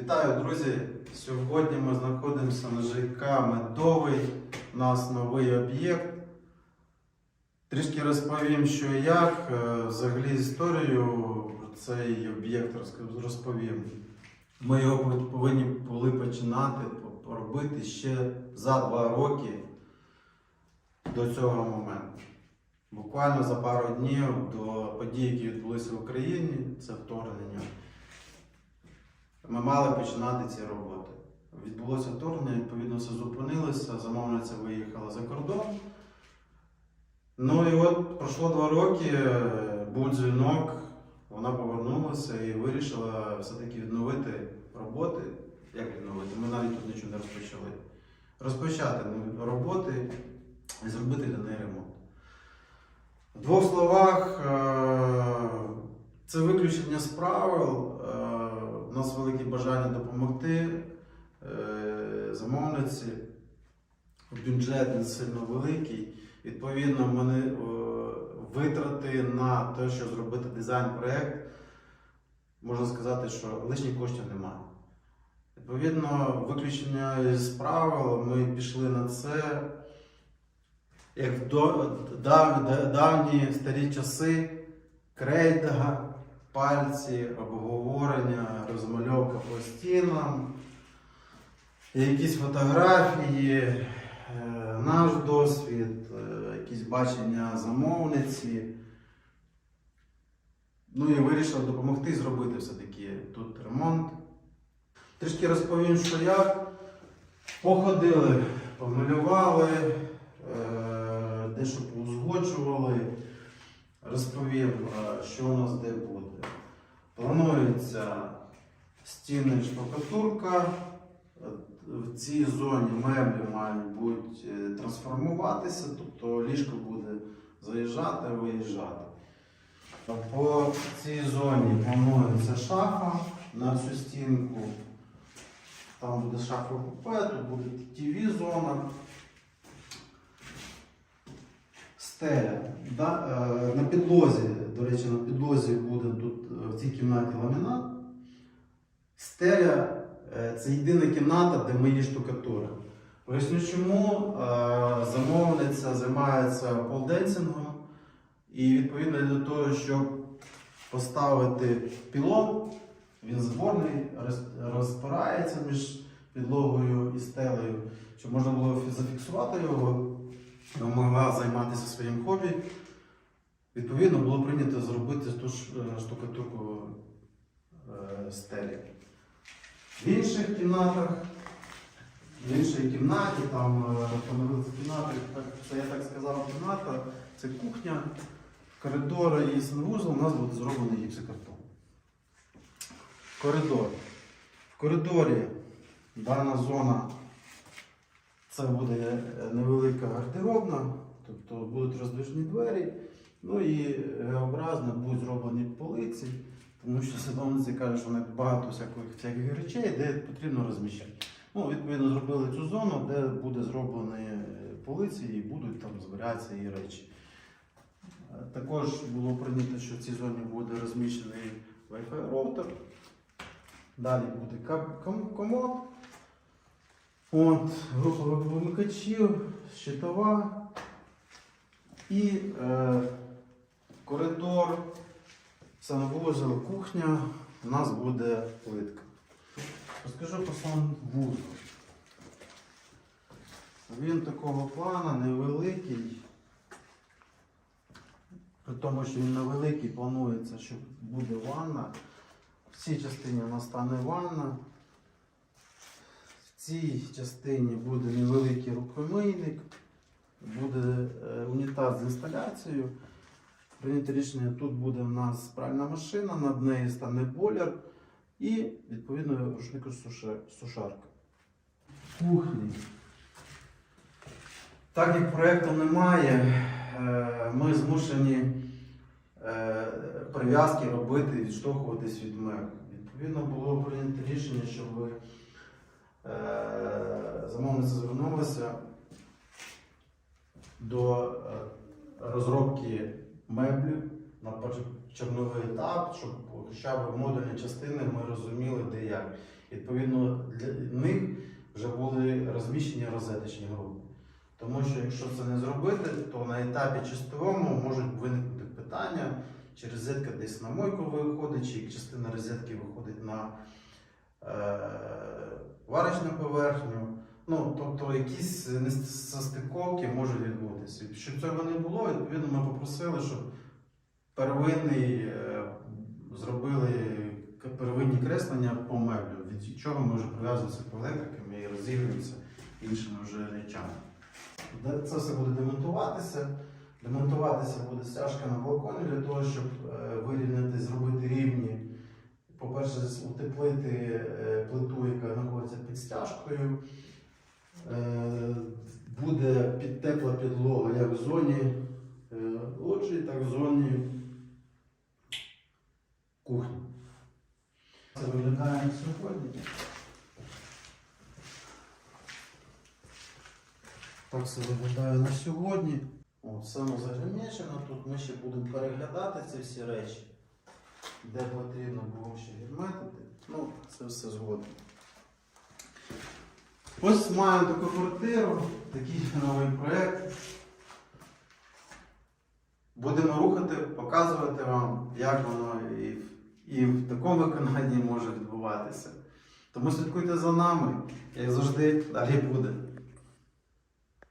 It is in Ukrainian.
Вітаю, друзі! Сьогодні ми знаходимося на ЖК Медовий. У нас новий об'єкт. Трішки розповім, що і як. Е, Взагалі історію цей об'єкт розповім. Ми його повинні були починати робити ще за два роки до цього моменту. Буквально за пару днів до подій, які відбулися в Україні, це вторгнення. Ми мали починати ці роботи. Відбулося вторгнення, відповідно, все зупинилося, замовниця виїхала за кордон. Ну і от пройшло два роки, е, був дзвінок, вона повернулася і вирішила все-таки відновити роботи. Як відновити? Ми навіть тут нічого не розпочали. Розпочати роботи і зробити для неї ремонт. В двох словах, е, це виключення з правил. У нас велике бажання допомогти е, замовниці. Бюджет не сильно великий. Відповідно, мене е, витрати на те, щоб зробити дизайн-проект, можна сказати, що лишніх коштів немає. Відповідно, виключення з правил, ми пішли на це. Як в давні старі часи, крейда, пальці, обговорення, розмальовка по стінам, якісь фотографії, е, наш досвід, е, якісь бачення замовниці. Ну і вирішив допомогти зробити все-таки тут ремонт. Трішки розповім, що як. Походили, помалювали, е, дещо поузгоджували, розповів, е, що у нас де буде. Планується стіни штукатурка. Е, В цій зоні меблі мають бути е, трансформуватися, тобто ліжко буде заїжджати, виїжджати. По цій зоні планується шафа на всю стінку. Там буде шафа купе, тут буде ТВ зона. Стеля. Да? е, На підлозі, до речі, на підлозі буде тут е, в цій кімнаті ламінат. Стеля е, це єдина кімната, де ми її штукатуримо. Поясню чому замовниця займається полденсингом, і відповідно до того, щоб поставити пілон, він зборний, розпирається між підлогою і стелею, щоб можна було зафіксувати його, могла займатися своїм хобі. Відповідно, було прийнято зробити ту ж е, штукатурку е, стелі. В інших кімнатах, в іншій кімнаті, там е, поновилися кімнати, це я так сказав, кімната, це кухня, коридор і санвузол у нас буде зроблений гіпсокартон. Коридор. В коридорі дана зона це буде е, невелика гардеробна, тобто будуть роздвижні двері, ну і Г-образно будуть зроблені полиці, тому що садовниці кажуть, що багато всяких, всяких речей, де потрібно розміщати. Ну, відповідно, зробили цю зону, де буде зроблені е, полиці і будуть там збиратися і речі. Е, Також було прийнято, що в цій зоні буде розміщений Wi-Fi роутер. Далі буде комод. От, група вимикачів, щитова і е, коридор, санвузол, кухня. У нас буде плитка. Розкажу про санвузол. Він такого плана невеликий. При тому, що він невеликий, планується, що буде ванна. В цій частині у нас стане ванна. Цій частині буде невеликий рукомийник, буде е, унітаз з інсталяцією. Прийняте рішення, тут буде в нас пральна машина, над нею стане бойлер і відповідно рушникосушарка. Кухні. Так як проєкту немає, е, ми змушені е, прив'язки робити, відштовхуватись від мер. Відповідно, було прийнято рішення, щоб замовниця звернулася до е, розробки меблів на першочерговий етап, щоб хоча б модульні частини ми розуміли, де як. Відповідно, для них вже були розміщені розеточні групи. Тому що якщо це не зробити, то на етапі чистовому можуть виникнути питання, чи розетка десь на мойку виходить, чи частина розетки виходить на е, варочну поверхню. Ну, тобто якісь несостиковки можуть відбутися. Щоб цього не було, відповідно, ми попросили, щоб первинний е, зробили первинні креслення по меблю, від чого ми вже прив'язуємося по електрикам і розігруємося іншими вже речами. Це все буде демонтуватися. Демонтуватися буде стяжка на балконі для того, щоб е, вирівняти, зробити рівні. По-перше, утеплити е, плиту, яка знаходиться під стяжкою. Е, Буде під тепла підлога як в зоні е, лоджії, так і в зоні кухні. Це виглядає сьогодні. Так це виглядає на сьогодні. О, саме заграничено. Тут ми ще будемо переглядати ці всі речі, де потрібно було ще відметити. Ну, це все згодом. Ось маємо таку квартиру, такий новий проєкт. Будемо рухати, показувати вам, як воно і, і в такому виконанні може відбуватися. Тому слідкуйте за нами, як завжди, далі буде.